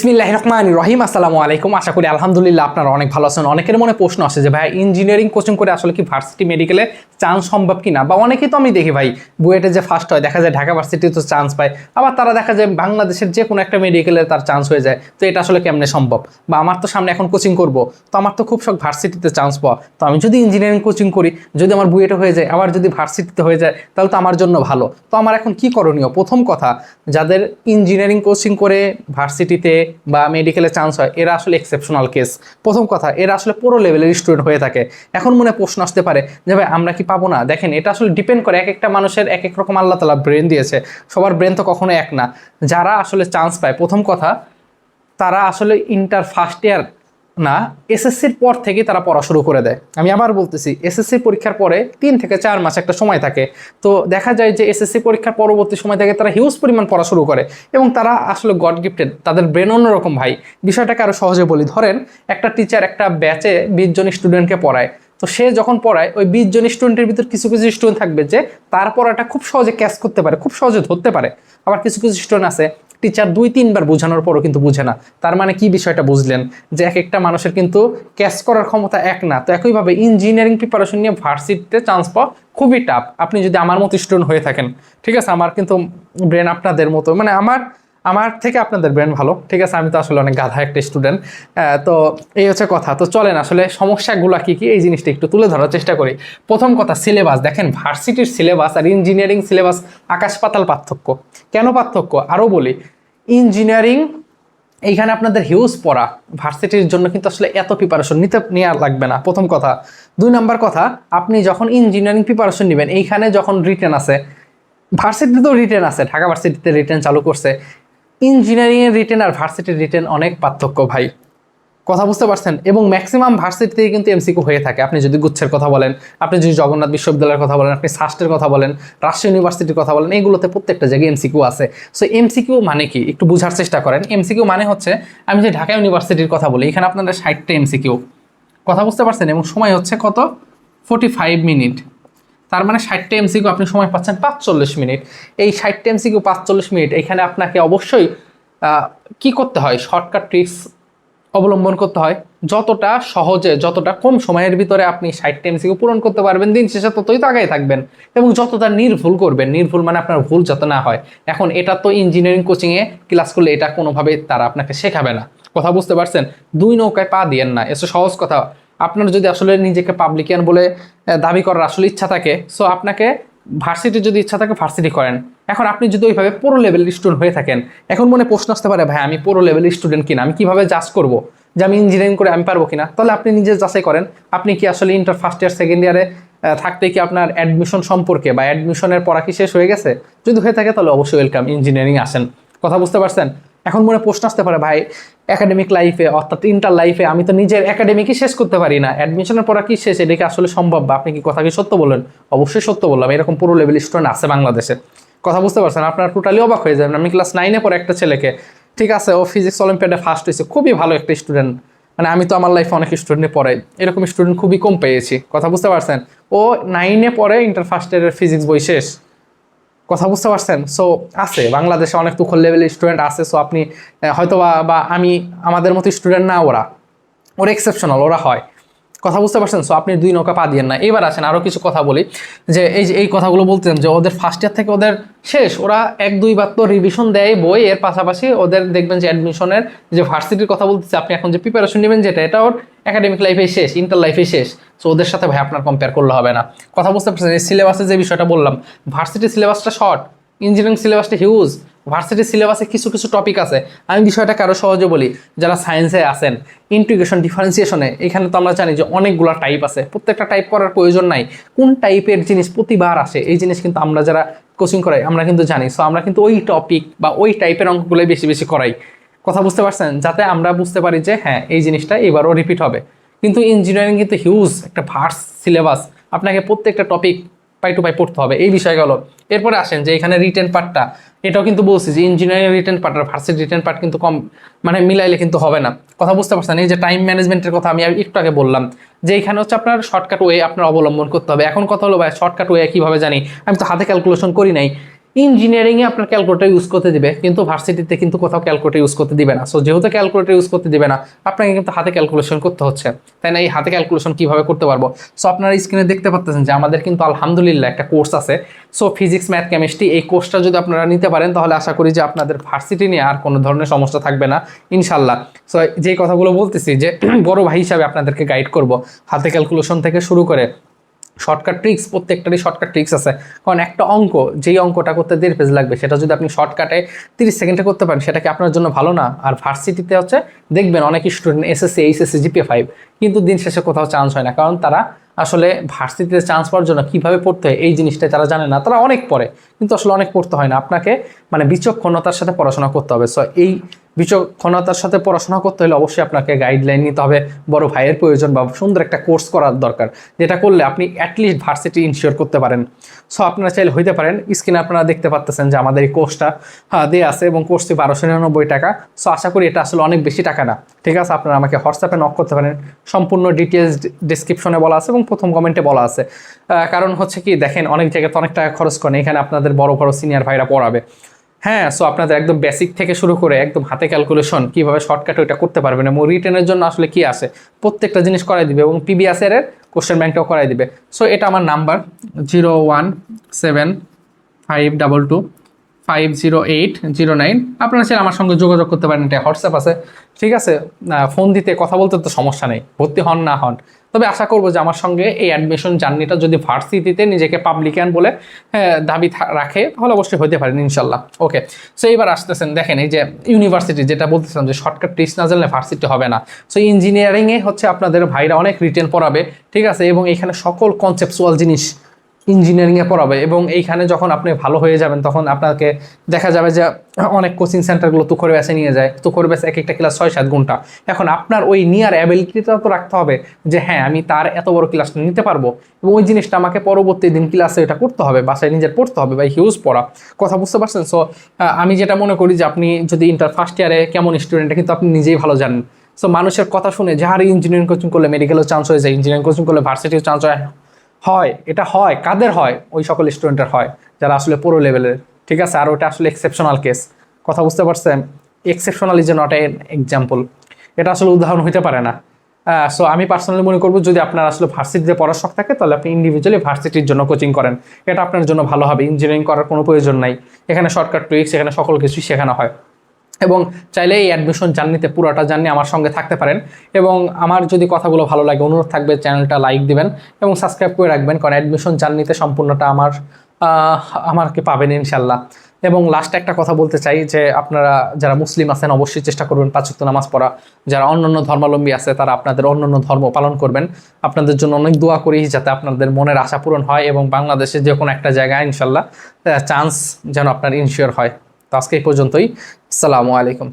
বিসমিল্লাহ রহমান রহিম আসসালামু আলাইকুম। আশা করি আলহামদুলিল্লাহ আপনারা অনেক ভালো আছেন। অনেকের মনে প্রশ্ন আসে যে, ভাই ইঞ্জিনিয়ারিং কোচিং করে আসলে কি ভার্সিটি মেডিকেলে চান্স সম্ভব কিনা? বা অনেকেই তো আমি দেখি, ভাই, বুয়েটে যে ফার্স্ট হয়, দেখা যায় ঢাকা ভার্সিটি তো চান্স পায়। আবার তারা দেখা যায় বাংলাদেশের যে কোনো একটা মেডিকেলে তার চান্স হয়ে যায়। তো এটা আসলে কেমনে সম্ভব? বা আমার তো সামনে এখন কোচিং করব, তো আমার তো খুব শখ ভার্সিটিতে চান্স পাওয়া। তো আমি যদি ইঞ্জিনিয়ারিং কোচিং করি, যদি আমার বুয়েটে হয়ে যায়, আবার যদি ভার্সিটিতে হয়ে যায়, তাহলে তো আমার জন্য ভালো। তো আমার এখন কি করণীয়? প্রথম কথা, যাদের ইঞ্জিনিয়ারিং কোচিং করে ভার্সিটিতে বা মেডিকেলে চান্স হয়, এরা আসলে এক্সেপশনাল কেস প্রথম কথা, এরা আসলে পুরো লেভেলের স্টুডেন্ট হয়ে থাকে। এখন মনে প্রশ্ন আসতে পারে যে ভাই, আমরা কি পাবো না? দেখেন, এটা আসলে ডিপেন্ড করে এক একটা মানুষের এক এক রকম আল্লাহ তালা ব্রেন দিয়েছে। সবার ব্রেন তো কখনো এক না। যারা আসলে চান্স পায়, প্রথম কথা, তারা আসলে ইন্টার ফার্স্ট ইয়ার না এসএসসির পর থেকে তারা পড়া শুরু করে দেয়। আমি আবার বলতেছি এসএসসি পরীক্ষার পরে তিন থেকে চার মাস একটা সময় থাকে। তো দেখা যায় যে এসএসসি পরীক্ষার পরবর্তী সময় থেকে তারা হিউজ পরিমাণ পড়া শুরু করে এবং তারা আসলে গড গিফটেড তাদের ব্রেন অন্যরকম ভাই। বিষয়টাকে আরও সহজে বলি, ধরেন একটা টিচার একটা ব্যাচে বিশ জন স্টুডেন্টকে পড়ায়। তো সে যখন পড়ায়, ওই বিশ জন স্টুডেন্টের ভিতর কিছু কিছু স্টুডেন্ট থাকবে যে তার পড়াটা খুব সহজে ক্যাচ করতে পারে, খুব সহজে ধরতে পারে। আবার কিছু কিছু স্টুডেন্ট আছে টিচার দুই, তিনবার বোঝানোর পরও কিন্তু বুঝে না। তার মানে কি বিষয়টা বুঝলেন? যে এক একটা মানুষের কিন্তু ক্যাচ করার ক্ষমতা এক না। তো একইভাবে ইঞ্জিনিয়ারিং প্রিপারেশন নিয়ে ভার্সিটিতে চান্স পাওয়া খুবই টাফ আপনি যদি আমার মতো স্টুডেন্ট হয়ে থাকেন, ঠিক আছে? আমার কিন্তু ব্রেন আপনাদের মতো। মানে আমার আমার থেকে আপনাদের ব্রেন ভালো। ঠিক আছে, আমি তো আসলে অনেক গাধা একটা স্টুডেন্ট তো এই হচ্ছে কথা। তো চলেন আসলে সমস্যাগুলো কী কী? এই জিনিসটা একটু তুলে ধরার চেষ্টা করি। প্রথম কথা সিলেবাস দেখেন, ভার্সিটির সিলেবাস আর ইঞ্জিনিয়ারিং সিলেবাস আকাশ পাতাল পার্থক্য। কেন পার্থক্য? আরও বলি ইঞ্জিনিয়ারিং এইখানে আপনাদের হিউজ পড়া। ভার্সিটির জন্য কিন্তু আসলে এত প্রিপারেশন নিতে নেওয়া লাগবে না। প্রথম কথা। দুই নাম্বার কথা, আপনি যখন ইঞ্জিনিয়ারিং প্রিপারেশন নেবেন, এইখানে যখন রিটার্ন আছে ভার্সিটিতেও রিটার্ন আছে, ঢাকা ভার্সিটিতে রিটার্ন চালু করছে। ইঞ্জিনিয়ারিংয়ের রিটেন আর ভার্সিটির রিটেন অনেক পার্থক্য ভাই। কথা বুঝতে পারছেন? এবং ম্যাক্সিমাম ভার্সিটিতে কিন্তু এমসিকিউ হয়ে থাকে। আপনি যদি গুচ্ছের কথা বলেন, আপনি যদি জগন্নাথ বিশ্ববিদ্যালয়ের কথা বলেন, আপনি সাস্টের কথা বলেন, রাজশাহী ইউনিভার্সিটির কথা বলেন এগুলোতে প্রত্যেকটা জায়গায় এমসিকিউ আছে। সো এমসিকিউ মানে কি? একটু বোঝার চেষ্টা করেন। এমসিকিউ মানে হচ্ছে, আমি যে ঢাকা ইউনিভার্সিটির কথা বলি, এখানে আপনাদের ষাটটা এমসিকিউ কথা বুঝতে পারছেন? এবং সময় হচ্ছে কত? ফোর্টি ফাইভ মিনিট তার মানে ষাটটা এমসিকিউ আপনি সময় পাচ্ছেন পাঁচচল্লিশ মিনিট। এই ষাটটা এমসিকিউ পাঁচচল্লিশ মিনিট, এখানে আপনাকে অবশ্যই কি করতে হয়? শর্টকাট ট্রিক্স অবলম্বন করতে হয়। যতটা সহজে, যতটা কম সময়ের ভিতরে আপনি ষাটটা এমসিকিউ পূরণ করতে পারবেন, দিন শেষে ততই তো আগায় থাকবেন এবং যতটা নির্ভুল করবেন, নির্ভুল মানে আপনার ভুল যত না হয়। এখন এটা তো ইঞ্জিনিয়ারিং কোচিংয়ে ক্লাস করলে এটা কোনোভাবে তারা আপনাকে শেখাবে না। কথা বুঝতে পারছেন? দুই নৌকায় পা দিয়েন না, এসে সহজ কথা। আপনার যদি আসলে নিজেকে পাবলিকিয়ান বলে দাবি করার আসলে ইচ্ছা থাকে সো আপনাকে ভার্সিটির যদি ইচ্ছা থাকে ভার্সিটি করেন। এখন আপনি যদি ওইভাবে পুরো লেভেলের স্টুডেন্ট হয়ে থাকেন, এখন মনে প্রশ্ন আসতে পারে, ভাই, আমি পুরো লেভেলের স্টুডেন্ট কিনা? আমি কীভাবে জাজ করব? যে আমি ইঞ্জিনিয়ারিং করে আমি পারব কিনা? তাহলে আপনি নিজে যাচাই করেন, আপনি কি আসলে ইন্টার ফার্স্ট ইয়ার সেকেন্ড ইয়ারে থাকতে কি আপনার অ্যাডমিশন সম্পর্কে বা অ্যাডমিশনের পড়া কি শেষ হয়ে গেছে? যদি হয়ে থাকে, তাহলে অবশ্যই ওয়েলকাম ইঞ্জিনিয়ারিং আসেন। কথা বুঝতে পারছেন? এখন মনে প্রশ্ন আসতে পারে, ভাই একাডেমিক লাইফে অর্থাৎ ইন্টার লাইফে আমি তো নিজের একাডেমিকই শেষ করতে পারি না। অ্যাডমিশনের পড়া কি শেষ? এটা কি আসলে সম্ভব বা আপনি কি কথা কি সত্য বললেন অবশ্যই সত্য বললাম। এরকম পুরো লেভেল স্টুডেন্ট আছে বাংলাদেশে। কথা বুঝতে পারছেন? আপনার টোটালি অবাক হয়ে যাবেন। আমি ক্লাস নাইনে পরে একটা ছেলেকে। ঠিক আছে, ও ফিজিক্স অলিম্পিয়াডে ফার্স্ট হয়েছে। খুবই ভালো একটা স্টুডেন্ট মানে আমি তো আমার লাইফে অনেক স্টুডেন্টে পড়াই। এরকম স্টুডেন্ট খুবই কম পেয়েছি। কথা বুঝতে পারছেন? ও নাইনে পরে ইন্টার ফার্স্ট ইয়ারের ফিজিক্স বই শেষ। কথা বুঝতে পারছেন? সো আছে, বাংলাদেশে অনেক তুখল লেভেলের স্টুডেন্ট আছে সো আপনি হয়তো বা আমি, আমাদের মতো স্টুডেন্ট না ওরা। ওরা এক্সেপশনাল ওরা হয়। কথা বুঝতে পারছেন? সো আপনি দুই নৌকা পা দিয়েন না। এবার আসেন আরও কিছু কথা বলি। যে এই যে, এই কথাগুলো বলতেন যে ওদের ফার্স্ট ইয়ার থেকে ওদের শেষ, ওরা এক দুইবার তো রিভিশন দেয় বই, এর পাশাপাশি ওদের দেখবেন যে অ্যাডমিশনের যে ভার্সিটির কথা বলতেছে, আপনি এখন যে প্রিপারেশন নেবেন যেটা, এটা ওর একাডেমিক লাইফে শেষ ইন্টার লাইফে শেষ। সো ওদের সাথে ভাই আপনার কম্পেয়ার করলে হবে না। কথা বুঝতে পারছেন, এই সিলেবাসে যে বিষয়টা বললাম ভার্সিটির সিলেবাসটা শর্ট ইঞ্জিনিয়ারিং সিলেবাসটা হিউজ ভার্সিটির সিলেবাসে কিছু কিছু টপিক আছে। আমি বিষয়টাকে আরও সহজে বলি, যারা সায়েন্সে আছেন ইন্টিগ্রেশন ডিফারেন্সিয়েশনে এখানে তো আমরা জানি যে অনেকগুলো টাইপ আছে। প্রত্যেকটা টাইপ করার প্রয়োজন নাই। কোন টাইপের জিনিস প্রতিবার আসে, এই জিনিস কিন্তু আমরা যারা কোচিং করাই, আমরা কিন্তু জানি। সো আমরা কিন্তু ওই টপিক বা ওই টাইপের অঙ্কগুলোই বেশি বেশি করাই। কথা বুঝতে পারছেন? যাতে আমরা বুঝতে পারি যে হ্যাঁ এই জিনিসটা এবারও রিপিট হবে। কিন্তু ইঞ্জিনিয়ারিং কিন্তু হিউজ একটা ভার্স সিলেবাস আপনাকে প্রত্যেকটা টপিক পাই টু পাই পড়তে হবে। এই বিষয় গেল। এরপরে আসেন যে এখানে রিটার্ন পার্টটা এটাও কিন্তু বলছি যে ইঞ্জিনিয়ারিং রিটার্ন পার্ট আর ভার্সিটি রিটার্ন পার্ট কিন্তু কম মানে মিলাইলে কিন্তু হবে না। কথা বুঝতে পারছেন? এই যে টাইম ম্যানেজমেন্টের কথা আমি একটু আগে বললাম যে এখানে হচ্ছে আপনার শর্টকাট ওয়ে আপনার অবলম্বন করতে হবে। এখন কথা হলো ভাই শর্টকাট ওয়ে কীভাবে জানি? আমি তো হাতে ক্যালকুলেশন করি নাই। ইঞ্জিনিয়ারিংয়ে আপনার ক্যালকুলেটার ইউজ করতে দিবে, কিন্তু ভার্সিটিতে কিন্তু কোথাও ক্যালকুলেটার ইউজ করতে দিবে না। সো যেহেতু ক্যালকুলেটার ইউজ করতে দিবে না, আপনাকে কিন্তু হাতে ক্যালকুলেশন করতে হচ্ছে। তাই না, এই হাতে ক্যালকুলেশন কীভাবে করতে পারব? সো আপনারা স্ক্রিনে দেখতে পাচ্ছেন যে আমাদের কিন্তু আলহামদুলিল্লাহ একটা কোর্স আছে। সো ফিজিক্স ম্যাথ কেমিস্ট্রি এই কোর্সটা যদি আপনারা নিতে পারেন, তাহলে আশা করি যে আপনাদের ভার্সিটি নিয়ে আর কোনো ধরনের সমস্যা থাকবে না ইনশাল্লাহ সো যে কথাগুলো বলতেছি যে বড় ভাই হিসাবে আপনাদেরকে গাইড করব, হাতে ক্যালকুলেশন থেকে শুরু করে শর্টকাট ট্রিক্স প্রত্যেকটারই শর্টকাট ট্রিক্স আছে। কারণ একটা অঙ্ক, যেই অঙ্কটা করতে দেড় পেজ লাগবে, সেটা যদি আপনি শর্টকাটে তিরিশ সেকেন্ডে করতে পারেন, সেটা কি আপনার জন্য ভালো না? আর ভার্সিটিতে হচ্ছে, দেখবেন অনেক student SSC HSC GPA five কিন্তু দিন শেষে কোথাও চান্স হয় না। কারণ তারা আসলে ভার্সিটিতে চান্স পাওয়ার জন্য কীভাবে পড়তে হয়, এই জিনিসটা তারা জানে না। তারা অনেক পড়ে, কিন্তু আসলে অনেক পড়তে হয় না। আপনাকে মানে বিচক্ষণতার সাথে পড়াশোনা করতে হবে। সো এই বিচক্ষণতার সাথে পড়াশোনা করতে হলে অবশ্যই আপনাকে গাইডলাইন নিতে হবে। বড় ভাইয়ের প্রয়োজন বা সুন্দর একটা কোর্স করার দরকার, যেটা করলে আপনি অ্যাটলিস্ট ভার্সিটি ইনশিওর করতে পারেন। সো আপনারা চাইলে হইতে পারেন স্ক্রিনে আপনারা দেখতে পাচ্তেছেন যে আমাদের এই কোর্সটা হ্যাঁ দেওয়া আছে এবং কোর্সটি বারোশো নিরানব্বই টাকা। সো আশা করি এটা আসলে অনেক বেশি টাকা না। ঠিক আছে, আপনারা আমাকে হোয়াটসঅ্যাপে নক করতে পারেন। সম্পূর্ণ ডিটেলস ডিসক্রিপশনে বলা আছে এবং প্রথম কমেন্টে বলা আছে। কারণ হচ্ছে কি, দেখেন, অনেক জায়গায় তো অনেক টাকা খরচ করেন, এখানে আপনাদের বড় বড় সিনিয়র ভাইরা পড়াবে। হ্যাঁ সো আপনাদের একদম বেসিক থেকে শুরু করে একদম হাতে ক্যালকুলেশন কীভাবে শর্টকাট ওইটা করতে পারবেন এবং রিটেনের জন্য আসলে কি আছে? প্রত্যেকটা জিনিস করাই দিবে এবং পিবিএস এর কোশ্চেন ব্যাংকটাও করাই দিবে। সো এটা আমার number zero one seven five double two five zero eight zero nine আপনারা চাইলে আমার সঙ্গে যোগাযোগ করতে পারেন এটা হোয়াটসঅ্যাপ আছে। ঠিক আছে? ফোন দিতে কথা বলতে তো সমস্যা নেই ভর্তি হন না হন। তবে আশা করব যে আমার সঙ্গে এই অ্যাডমিশন জার্নিটা যদি ভার্সিটিতে নিজেকে পাবলিকান বলে হ্যাঁ, দাবি রাখে তাহলে অবশ্যই হতে পারেন ইনশাল্লাহ। ওকে সো এইবার আসতেছেন দেখেন এই যে ইউনিভার্সিটি যেটা বলতেছিলাম যে শর্টকাট টিস না জানলে ভার্সিটি হবে না। সো ইঞ্জিনিয়ারিংয়ে হচ্ছে আপনাদের ভাইরা অনেক রিটেন পড়াবে ঠিক আছে? এবং এখানে সকল কনসেপচুয়াল জিনিস ইঞ্জিনিয়ারিংয়ে পড়াবে এবং এইখানে যখন আপনি ভালো হয়ে যাবেন, তখন আপনাকে দেখা যাবে যে অনেক কোচিং সেন্টারগুলো তুখরে ব্যাসে নিয়ে যায়। তুখরে ব্যাসে এক একটা ক্লাস ছয়, সাত ঘণ্টা এখন আপনার ওই নিয়ার অ্যাবিলিটিটা তো রাখতে হবে যে হ্যাঁ আমি তার এত বড় ক্লাসটা নিতে পারব। এবং ওই জিনিসটা আমাকে পরবর্তী দিন ক্লাসে এটা করতে হবে, বাসায় নিজের পড়তে হবে বা হিউজ পড়া। কথা বুঝতে পারছেন? সো আমি যেটা মনে করি যে, আপনি যদি ইন্টার ফার্স্ট ইয়ারে কেমন স্টুডেন্ট কিন্তু আপনি নিজেই ভালো জানেন। সো মানুষের কথা শুনে যাহার ইঞ্জিনিয়ারিং কোচিং করলে মেডিকেলও চান্স হয়ে যায় ইঞ্জিনিয়ারিং কোচিং করলে ভার্সিটিও চান্স হয়। হয়, এটা হয়, কাদের হয়? ওই সকল স্টুডেন্টের হয়, যারা আসলে পুরো লেভেলের ঠিক আছে? আর ওটা আসলে এক্সেপশনাল কেস কথা বুঝতে পারছেন? Exceptional is not an example এটা আসলে উদাহরণ হতে পারে না। সো আমি পার্সোনালি মনে করব, যদি আপনার আসলে ভার্সিটিতে পড়ার শখ থাকে, তাহলে আপনি ইন্ডিভিজুয়ালি ভার্সিটির জন্য কোচিং করেন। এটা আপনার জন্য ভালো হবে। ইঞ্জিনিয়ারিং করার কোনো প্রয়োজন নাই। এখানে শর্টকাট ট্রিক্স এখানে সকল কিছুই শেখানো হয়। এবং চাইলে এই অ্যাডমিশন জার্নিতে পুরোটা জার্নি আমার সঙ্গে থাকতে পারেন। এবং আমার যদি কথাগুলো ভালো লাগে, অনুরোধ থাকবে চ্যানেলটা লাইক দিবেন এবং সাবস্ক্রাইব করে রাখবেন, কারণ অ্যাডমিশন জার্নিতে সম্পূর্ণটা আমার আমাকে পাবেন ইনশাল্লাহ এবং লাস্ট একটা কথা বলতে চাই যে, আপনারা যারা মুসলিম আছেন, অবশ্যই চেষ্টা করবেন পাঁচক্ত নামাজ পড়া। যারা অন্যান্য ধর্মাবলম্বী আছে, তারা আপনাদের অন্যান্য ধর্ম পালন করবেন। আপনাদের জন্য অনেক দোয়া করি যাতে আপনাদের মনের আশা পূরণ হয় এবং বাংলাদেশে যে কোনো একটা জায়গায় ইনশাল্লাহ চান্স যেন আপনার ইনশিওর হয়। তো আজকে এই পর্যন্তই। আসসালামু আলাইকুম।